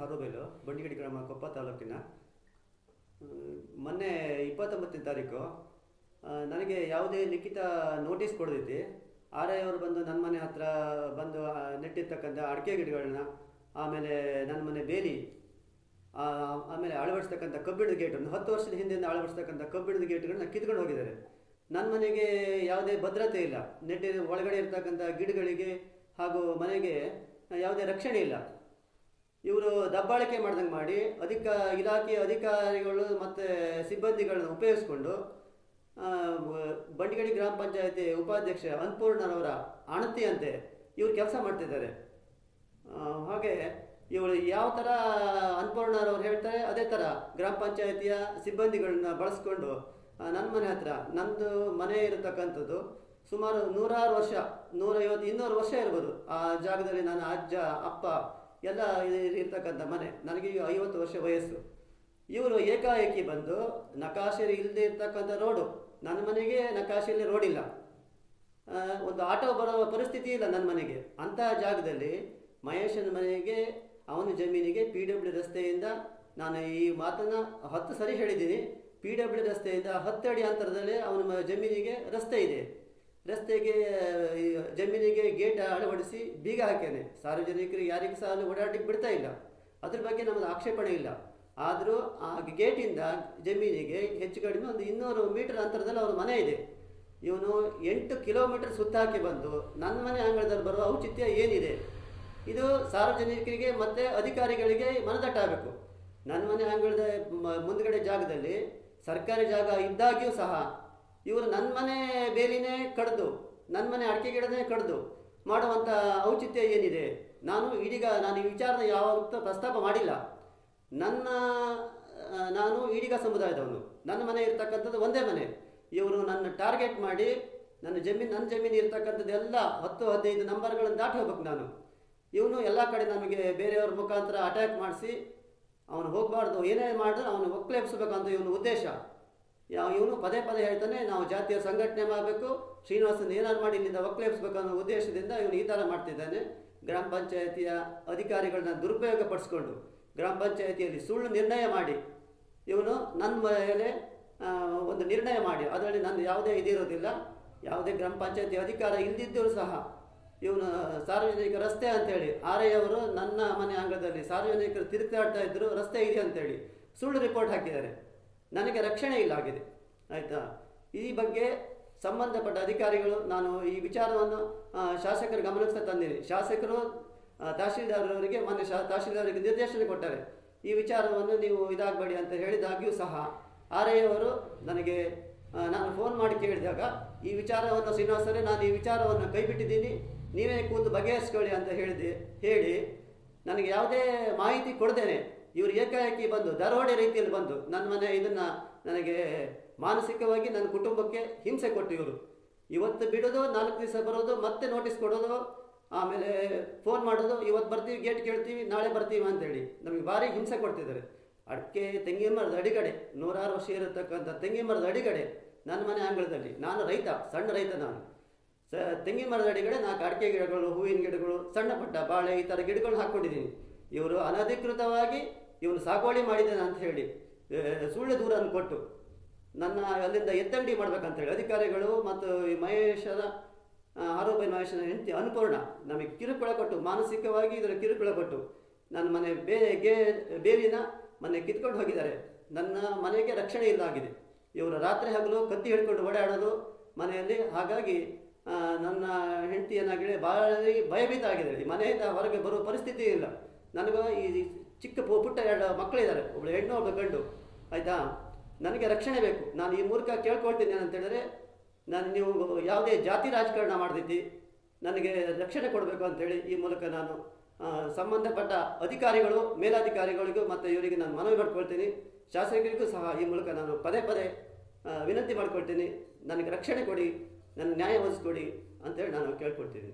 ಹಾರೋಬೇಲು ಬಂಡಿಗಡಿ ಗ್ರಾಮ ಕೊಪ್ಪ ತಾಲೂಕಿನ ಮೊನ್ನೆ ಇಪ್ಪತ್ತೊಂಬತ್ತನೇ ತಾರೀಕು ನನಗೆ ಯಾವುದೇ ಲಿಖಿತ ನೋಟಿಸ್ ಕೊಡದಿದ್ದು. ಆರ್ ಐ ಅವರು ಬಂದು ನನ್ನ ಮನೆ ಹತ್ರ ಬಂದು ನೆಟ್ಟಿರ್ತಕ್ಕಂಥ ಅಡಿಕೆ ಗಿಡಗಳನ್ನ, ಆಮೇಲೆ ನನ್ನ ಮನೆ ಬೇಲಿ ಆಮೇಲೆ ಅಳವಡಿಸ್ತಕ್ಕಂಥ ಕಬ್ಬಿಣದ ಗೇಟನ್ನು, ಹತ್ತು ವರ್ಷದ ಹಿಂದೆಯಿಂದ ಅಳವಡಿಸ್ತಕ್ಕಂಥ ಕಬ್ಬಿಣದ ಗೇಟ್ಗಳನ್ನ ಕಿತ್ಕೊಂಡು ಹೋಗಿದ್ದಾರೆ. ನನ್ನ ಮನೆಗೆ ಯಾವುದೇ ಭದ್ರತೆ ಇಲ್ಲ. ನೆಟ್ಟಿ ಒಳಗಡೆ ಇರ್ತಕ್ಕಂಥ ಗಿಡಗಳಿಗೆ ಹಾಗೂ ಮನೆಗೆ ಯಾವುದೇ ರಕ್ಷಣೆ ಇಲ್ಲ. ಇವರು ದಬ್ಬಾಳಿಕೆ ಮಾಡ್ದಂಗೆ ಮಾಡಿ ಅಧಿಕ ಇಲಾಖೆಯ ಅಧಿಕಾರಿಗಳು ಮತ್ತು ಸಿಬ್ಬಂದಿಗಳನ್ನು ಉಪಯೋಗಿಸ್ಕೊಂಡು ಬಂಡಿಗಡಿ ಗ್ರಾಮ ಪಂಚಾಯತಿ ಉಪಾಧ್ಯಕ್ಷ ಅನ್ನಪೂರ್ಣರವರ ಅಣತಿಯಂತೆ ಇವರು ಕೆಲಸ ಮಾಡ್ತಿದ್ದಾರೆ. ಹಾಗೆ ಇವಳು ಯಾವ ಥರ ಅನ್ನಪೂರ್ಣರವ್ರು ಹೇಳ್ತಾರೆ, ಅದೇ ಥರ ಗ್ರಾಮ ಪಂಚಾಯತಿಯ ಸಿಬ್ಬಂದಿಗಳನ್ನ ಬಳಸ್ಕೊಂಡು ನನ್ನ ಮನೆ ಹತ್ರ, ನಂದು ಮನೆ ಇರತಕ್ಕಂಥದ್ದು ಸುಮಾರು ನೂರಾರು ವರ್ಷ, ನೂರೈವತ್ತು ಇನ್ನೂರು ವರ್ಷ ಇರ್ಬೋದು. ಆ ಜಾಗದಲ್ಲಿ ನನ್ನ ಅಜ್ಜ, ಅಪ್ಪ ಎಲ್ಲ ಇರ್ತಕ್ಕಂಥ ಮನೆ. ನನಗೆ ಐವತ್ತು ವರ್ಷ ವಯಸ್ಸು. ಇವರು ಏಕಾಏಕಿ ಬಂದು ನಕಾಶೆ ಇಲ್ಲದೆ ಇರ್ತಕ್ಕಂಥ ರೋಡು. ನನ್ನ ಮನೆಗೆ ನಕಾಶೆಯಲ್ಲಿ ರೋಡಿಲ್ಲ. ಒಂದು ಆಟೋ ಬರೋ ಪರಿಸ್ಥಿತಿ ಇಲ್ಲ ನನ್ನ ಮನೆಗೆ. ಅಂತಹ ಜಾಗದಲ್ಲಿ ಮಹೇಶನ ಮನೆಗೆ, ಅವನ ಜಮೀನಿಗೆ ಪಿ ಡಬ್ಲ್ಯೂ ರಸ್ತೆಯಿಂದ ನಾನು ಈ ಮಾತನ್ನು ಹತ್ತು ಸರಿ ಹೇಳಿದ್ದೀನಿ. ಪಿ ಡಬ್ಲ್ಯೂ ರಸ್ತೆಯಿಂದ ಹತ್ತು ಅಡಿ ಅಂತರದಲ್ಲಿ ಅವನ ಜಮೀನಿಗೆ ರಸ್ತೆ ಇದೆ. ರಸ್ತೆಗೆ ಜಮೀನಿಗೆ ಗೇಟ್ ಅಳವಡಿಸಿ ಬೀಗ ಹಾಕ್ಯಾನೆ. ಸಾರ್ವಜನಿಕರಿಗೆ ಯಾರಿಗೂ ಸಹ ಅಲ್ಲಿ ಓಡಾಡಲಿಕ್ಕೆ ಬಿಡ್ತಾ ಇಲ್ಲ. ಅದ್ರ ಬಗ್ಗೆ ನಮ್ಮದು ಆಕ್ಷೇಪಣೆ ಇಲ್ಲ. ಆದರೂ ಆ ಗೇಟಿಂದ ಜಮೀನಿಗೆ ಹೆಚ್ಚು ಕಡಿಮೆ ಒಂದು ಇನ್ನೂರು ಮೀಟರ್ ಅಂತರದಲ್ಲಿ ಅವ್ರ ಮನೆ ಇದೆ. ಇವನು ಎಂಟು ಕಿಲೋಮೀಟರ್ ಸುತ್ತಾಕಿ ಬಂದು ನನ್ನ ಮನೆ ಅಂಗಳದಲ್ಲಿ ಬರುವ ಔಚಿತ್ಯ ಏನಿದೆ? ಇದು ಸಾರ್ವಜನಿಕರಿಗೆ ಮತ್ತು ಅಧಿಕಾರಿಗಳಿಗೆ ಮನದಟ್ಟಾಗಬೇಕು ನನ್ನ ಮನೆ ಅಂಗಳದ ಮುಂದ್ಗಡೆ ಜಾಗದಲ್ಲಿ ಸರ್ಕಾರಿ ಜಾಗ ಇದ್ದಾಗ್ಯೂ ಸಹ ಇವರು ನನ್ನ ಮನೆ ಬೇಲಿನೇ ಕಡ್ದು ನನ್ನ ಮನೆ ಅಡಿಕೆ ಗಿಡನೇ ಕಡ್ದು ಮಾಡುವಂಥ ಔಚಿತ್ಯ ಏನಿದೆ? ನಾನು ಇಡೀಗ ನಾನು ಈ ವಿಚಾರನ ಯಾವತ್ತೂ ಪ್ರಸ್ತಾಪ ಮಾಡಿಲ್ಲ. ನನ್ನ ನಾನು ಈಡಿಗ ಸಮುದಾಯದವನು. ನನ್ನ ಮನೆ ಇರ್ತಕ್ಕಂಥದ್ದು ಒಂದೇ ಮನೆ. ಇವರು ನನ್ನ ಟಾರ್ಗೆಟ್ ಮಾಡಿ, ನನ್ನ ಜಮೀನು ನನ್ನ ಜಮೀನು ಇರ್ತಕ್ಕಂಥದ್ದೆಲ್ಲ ಹತ್ತು ಹದಿನೈದು ನಂಬರ್ಗಳನ್ನು ದಾಟಿ ಹೋಗ್ಬೇಕು ನಾನು. ಇವನು ಎಲ್ಲ ಕಡೆ ನಮಗೆ ಬೇರೆಯವ್ರ ಮುಖಾಂತರ ಅಟ್ಯಾಕ್ ಮಾಡಿಸಿ, ಅವನು ಹೋಗಬಾರ್ದು, ಏನೇ ಮಾಡಿದ್ರು ಅವನು ಒಕ್ಕಲೆಬ್ಸ್ಬೇಕಂತ ಇವನು ಉದ್ದೇಶ. ಯಾವ ಇವನು ಪದೇ ಪದೇ ಹೇಳ್ತಾನೆ, ನಾವು ಜಾತಿಯ ಸಂಘಟನೆ ಮಾಡಬೇಕು ಶ್ರೀನಿವಾಸನ ಏನಾರು ಮಾಡಿ ಇಲ್ಲಿಂದ ಒಕ್ಕಲೇಬಿಸ್ಬೇಕು ಅನ್ನೋ ಉದ್ದೇಶದಿಂದ ಇವನು ಈ ಥರ ಮಾಡ್ತಿದ್ದಾನೆ. ಗ್ರಾಮ ಪಂಚಾಯತಿಯ ಅಧಿಕಾರಿಗಳನ್ನ ದುರುಪಯೋಗ ಪಡಿಸ್ಕೊಂಡು ಗ್ರಾಮ ಪಂಚಾಯತಿಯಲ್ಲಿ ಸುಳ್ಳು ನಿರ್ಣಯ ಮಾಡಿ, ಇವನು ನನ್ನ ಮೇಲೆ ಒಂದು ನಿರ್ಣಯ ಮಾಡಿ. ಅದರಲ್ಲಿ ನನ್ನ ಯಾವುದೇ ಇದಿರೋದಿಲ್ಲ. ಯಾವುದೇ ಗ್ರಾಮ ಪಂಚಾಯತಿ ಅಧಿಕಾರ ಇಲ್ಲದಿದ್ದರೂ ಸಹ ಇವನು ಸಾರ್ವಜನಿಕ ರಸ್ತೆ ಅಂತೇಳಿ ಆರೆಯವರು ನನ್ನ ಮನೆ ಅಂಗದಲ್ಲಿ ಸಾರ್ವಜನಿಕರು ತಿರುಗಾಡ್ತಾ ಇದ್ದರು ರಸ್ತೆ ಇದೆ ಅಂತೇಳಿ ಸುಳ್ಳು ರಿಪೋರ್ಟ್ ಹಾಕಿದ್ದಾರೆ. ನನಗೆ ರಕ್ಷಣೆ ಇಲ್ಲ ಆಗಿದೆ ಆಯಿತಾ? ಈ ಬಗ್ಗೆ ಸಂಬಂಧಪಟ್ಟ ಅಧಿಕಾರಿಗಳು, ನಾನು ಈ ವಿಚಾರವನ್ನು ಶಾಸಕರ ಗಮನಕ್ಕೆ ತಂದಿನಿ ಶಾಸಕರು ತಹಶೀಲ್ದಾರರವರಿಗೆ ಮೊನ್ನೆ ಶಾ, ತಹಶೀಲ್ದಾರರಿಗೆ ನಿರ್ದೇಶನ ಕೊಟ್ಟಾರೆ ಈ ವಿಚಾರವನ್ನು ನೀವು ಇದಾಗಬೇಡಿ ಅಂತ ಹೇಳಿದಾಗ್ಯೂ ಸಹ ಆರ್ ಅವರು ನನಗೆ ನಾನು ಫೋನ್ ಮಾಡಿ ಕೇಳಿದಾಗ, ಈ ವಿಚಾರವನ್ನು ಶ್ರೀನಿವಾಸರೇ, ನಾನು ಈ ವಿಚಾರವನ್ನು ಕೈಬಿಟ್ಟಿದ್ದೀನಿ. ನೀವೇ ಕೂತು ಬಗೆಹರಿಸ್ಕೊಳ್ಳಿ ಅಂತ ಹೇಳಿದೆ, ಹೇಳಿ, ನನಗೆ ಯಾವುದೇ ಮಾಹಿತಿ ಕೊಡ್ದೇನೆ ಇವರು ಏಕಾಏಕಿ ಬಂದು ದರೋಡೆ ರೀತಿಯಲ್ಲಿ ಬಂದು ನನ್ನ ಮನೆ ಇದನ್ನು ನನಗೆ ಮಾನಸಿಕವಾಗಿ ನನ್ನ ಕುಟುಂಬಕ್ಕೆ ಹಿಂಸೆ ಕೊಟ್ಟು ಇವರು. ಇವತ್ತು ಬಿಡೋದು, ನಾಲ್ಕು ದಿವಸ ಬರೋದು, ಮತ್ತೆ ನೋಟಿಸ್ ಕೊಡೋದು, ಆಮೇಲೆ ಫೋನ್ ಮಾಡೋದು, ಇವತ್ತು ಬರ್ತೀವಿ ಗೇಟ್ ಕೇಳ್ತೀವಿ, ನಾಳೆ ಬರ್ತೀವಿ ಅಂತೇಳಿ. ನಮಗೆ ಭಾರಿ ಹಿಂಸೆ ಕೊಡ್ತಿದ್ದಾರೆ. ಅಡಿಕೆ, ತೆಂಗಿನ ಮರದ ಅಡಿಗಡೆ, ನೂರಾರು ವರ್ಷ ಇರತಕ್ಕಂಥ ತೆಂಗಿನ ಮರದ ಅಡಿಗಡೆ ನನ್ನ ಮನೆ ಅಂಗಳದಲ್ಲಿ ನಾನು ರೈತ, ಸಣ್ಣ ರೈತ ನಾನು. ಸ, ತೆಂಗಿನ ಮರದ ಅಡಿಗಡೆ ನಾಲ್ಕು ಅಡಿಕೆ ಗಿಡಗಳು, ಹೂವಿನ ಗಿಡಗಳು, ಸಣ್ಣ ಪುಟ್ಟ ಬಾಳೆ ಈ ಥರ ಗಿಡಗಳನ್ನ ಹಾಕ್ಕೊಂಡಿದ್ದೀನಿ. ಇವರು ಅನಧಿಕೃತವಾಗಿ ಇವನು ಸಾಗುವಳಿ ಮಾಡಿದ್ದಾನೆ ಅಂತ ಹೇಳಿ ಸುಳ್ಳು ದೂರನ್ನು ಕೊಟ್ಟು ನನ್ನ ಅಲ್ಲಿಂದ ಎತ್ತಂಗಡಿ ಮಾಡ್ಬೇಕಂತ ಹೇಳಿ ಅಧಿಕಾರಿಗಳು ಮತ್ತು ಈ ಮಹೇಶನ ಆರೋಪಿ ಮಹೇಶನ ಹೆಂಡತಿ ಅನ್ನಪೂರ್ಣ ನಮಗೆ ಕಿರುಕುಳ ಕೊಟ್ಟು, ಮಾನಸಿಕವಾಗಿ ಇದರ ಕಿರುಕುಳ ಕೊಟ್ಟು ನನ್ನ ಮನೆ ಬೇ ಗೇ ಬೇಲಿನ ಮನೆ ಕಿತ್ಕೊಂಡು ಹೋಗಿದ್ದಾರೆ. ನನ್ನ ಮನೆಗೆ ರಕ್ಷಣೆ ಇಲ್ಲ ಆಗಿದೆ ಇವರು ರಾತ್ರಿ ಹಗಲು ಕತ್ತಿ ಹಿಡ್ಕೊಂಡು ಓಡಾಡೋದು ಮನೆಯಲ್ಲಿ, ಹಾಗಾಗಿ ನನ್ನ ಹೆಂಡತಿ ಏನಾಗಿದೆ ಭಾಳ ಭಯಭೀತ ಆಗಿದೆ ಈ ಮನೆಯಿಂದ ಹೊರಗೆ ಬರುವ ಪರಿಸ್ಥಿತಿ ಇಲ್ಲ. ನನಗೂ ಈ ಚಿಕ್ಕ ಪುಟ್ಟ ಎರಡು ಮಕ್ಕಳಿದ್ದಾರೆ. ಒಬ್ಬಳು ಹೆಣ್ಣು ಒಬ್ಬ ಗಂಡು. ಆಯಿತಾ? ನನಗೆ ರಕ್ಷಣೆ ಬೇಕು. ನಾನು ಈ ಮೂಲಕ ಕೇಳ್ಕೊಳ್ತೀನಿ ಏನಂತ ಹೇಳಿದ್ರೆ ನಾನು ನೀವು ಯಾವುದೇ ಜಾತಿ ರಾಜಕಾರಣ ಮಾಡ್ತಿದ್ದಿ, ನನಗೆ ರಕ್ಷಣೆ ಕೊಡಬೇಕು ಅಂಥೇಳಿ ಈ ಮೂಲಕ ನಾನು ಸಂಬಂಧಪಟ್ಟ ಅಧಿಕಾರಿಗಳು, ಮೇಲಾಧಿಕಾರಿಗಳಿಗೂ ಮತ್ತು ಇವರಿಗೆ ನಾನು ಮನವಿ ಮಾಡ್ಕೊಳ್ತೀನಿ. ಶಾಸಕರಿಗೂ ಸಹ ಈ ಮೂಲಕ ನಾನು ಪದೇ ಪದೇ ವಿನಂತಿ ಮಾಡ್ಕೊಳ್ತೀನಿ. ನನಗೆ ರಕ್ಷಣೆ ಕೊಡಿ ನನ್ನ ನ್ಯಾಯ ಒದಗಿಸ್ಕೊಡಿ ಅಂತೇಳಿ ನಾನು ಕೇಳ್ಕೊಳ್ತೀನಿ